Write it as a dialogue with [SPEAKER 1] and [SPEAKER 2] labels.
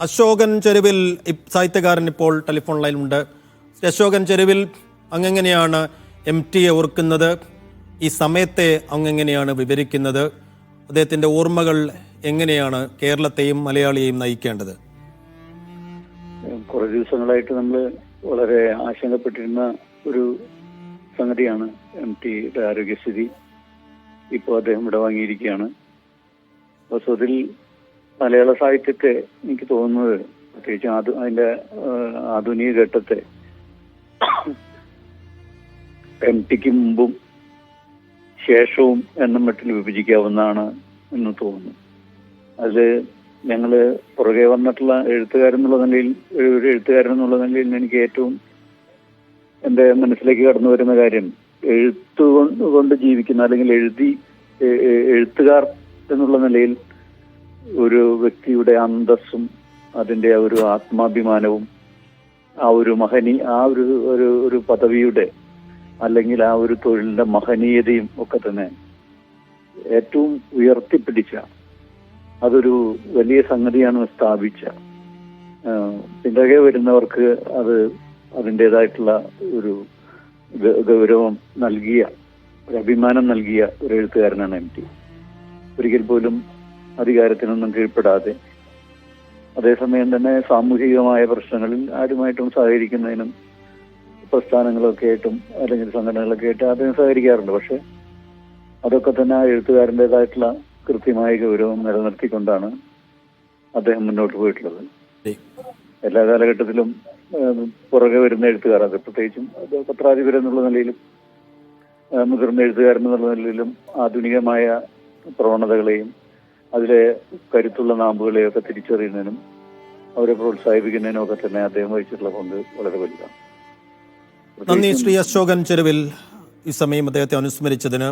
[SPEAKER 1] അശോകൻ ചെരുവിൽ സാഹിത്യകാരൻ ഇപ്പോൾ ടെലിഫോൺ ലൈനിലുണ്ട്. ശ്രീ അശോകൻ ചെരുവിൽ അങ്ങെങ്ങനെയാണ് എം ടിയെ ഓർക്കുന്നത്? ഈ സമയത്തെ അങ്ങെങ്ങനെയാണ് വിവരിക്കുന്നത്? അദ്ദേഹത്തിന്റെ ഓർമ്മകൾ എങ്ങനെയാണ് കേരളത്തെയും മലയാളിയെയും നയിക്കേണ്ടത്?
[SPEAKER 2] കുറേ ദിവസങ്ങളായിട്ട് നമ്മൾ വളരെ ആശങ്കപ്പെട്ടിരുന്ന ഒരു സംഗതിയാണ് എം ടിയുടെ ആരോഗ്യസ്ഥിതി. ഇപ്പോൾ അദ്ദേഹം ഇവിടെ വാങ്ങിയിരിക്കുകയാണ്. വാസ്തവത്തിൽ മലയാള സാഹിത്യത്തെ എനിക്ക് തോന്നുന്നത് പ്രത്യേകിച്ച് ആധു അതിന്റെ ആധുനിക ഘട്ടത്തെ എം ടിക്ക് മുമ്പും ശേഷവും എന്ന മട്ടിൽ വിഭജിക്കാവുന്നതാണ് എന്ന് തോന്നുന്നു. അത് ഞങ്ങൾ പുറകെ വന്നിട്ടുള്ള എഴുത്തുകാരൻ എന്നുള്ള നിലയിൽ ഒരു എഴുത്തുകാരൻ എന്നുള്ള നിലയിൽ എനിക്ക് ഏറ്റവും എന്റെ മനസ്സിലേക്ക് കടന്നു വരുന്ന കാര്യം എഴുത്തു കൊണ്ട് കൊണ്ട് ജീവിക്കുന്ന അല്ലെങ്കിൽ എഴുതി എഴുത്തുകാർ എന്നുള്ള നിലയിൽ ഒരു വ്യക്തിയുടെ അന്തസ്സും അതിന്റെ ഒരു ആത്മാഭിമാനവും ആ ഒരു മഹനി ആ ഒരു ഒരു ഒരു പദവിയുടെ അല്ലെങ്കിൽ ആ ഒരു തൊഴിലിന്റെ മഹനീയതയും ഒക്കെ തന്നെ ഏറ്റവും ഉയർത്തിപ്പിടിച്ച അതൊരു വലിയ സംഗതിയാണ് സ്ഥാപിച്ച. പിന്നകെ വരുന്നവർക്ക് അത് അതിന്റെതായിട്ടുള്ള ഒരു ഗൗരവം നൽകിയ ഒരു അഭിമാനം നൽകിയ ഒരു എഴുത്തുകാരനാണ് എം ടി. ഒരിക്കൽ പോലും അധികാരത്തിനൊന്നും കീഴ്പ്പെടാതെ. അതേസമയം തന്നെ സാമൂഹികമായ പ്രശ്നങ്ങളിൽ ആരുമായിട്ടും സഹകരിക്കുന്നതിനും പ്രസ്ഥാനങ്ങളൊക്കെ ആയിട്ടും അല്ലെങ്കിൽ സംഘടനകളൊക്കെ ആയിട്ട് അദ്ദേഹം സഹകരിക്കാറുണ്ട്. പക്ഷെ അതൊക്കെ തന്നെ ആ എഴുത്തുകാരന്റെതായിട്ടുള്ള കൃത്യമായ ഗൗരവം നിലനിർത്തിക്കൊണ്ടാണ് അദ്ദേഹം മുന്നോട്ട് പോയിട്ടുള്ളത്. എല്ലാ കാലഘട്ടത്തിലും പുറകെ വരുന്ന എഴുത്തുകാർ അത് പ്രത്യേകിച്ചും എന്നുള്ള നിലയിലും മുതിർന്ന എഴുത്തുകാരൻ എന്നുള്ള നിലയിലും ആധുനികമായ പ്രവണതകളെയും അതിലെ കരുത്തുള്ള നാമ്പുകളെയൊക്കെ തിരിച്ചറിയുന്നതിനും അവരെ പ്രോത്സാഹിപ്പിക്കുന്നതിനും ഒക്കെ തന്നെ അദ്ദേഹം വഹിച്ചിട്ടുള്ള പങ്ക് വളരെ വലുതാണ്.
[SPEAKER 1] നന്ദി ശ്രീ അശോകൻ ചെരുവിൽ ഈ സമയം അദ്ദേഹത്തെ അനുസ്മരിച്ചതിന്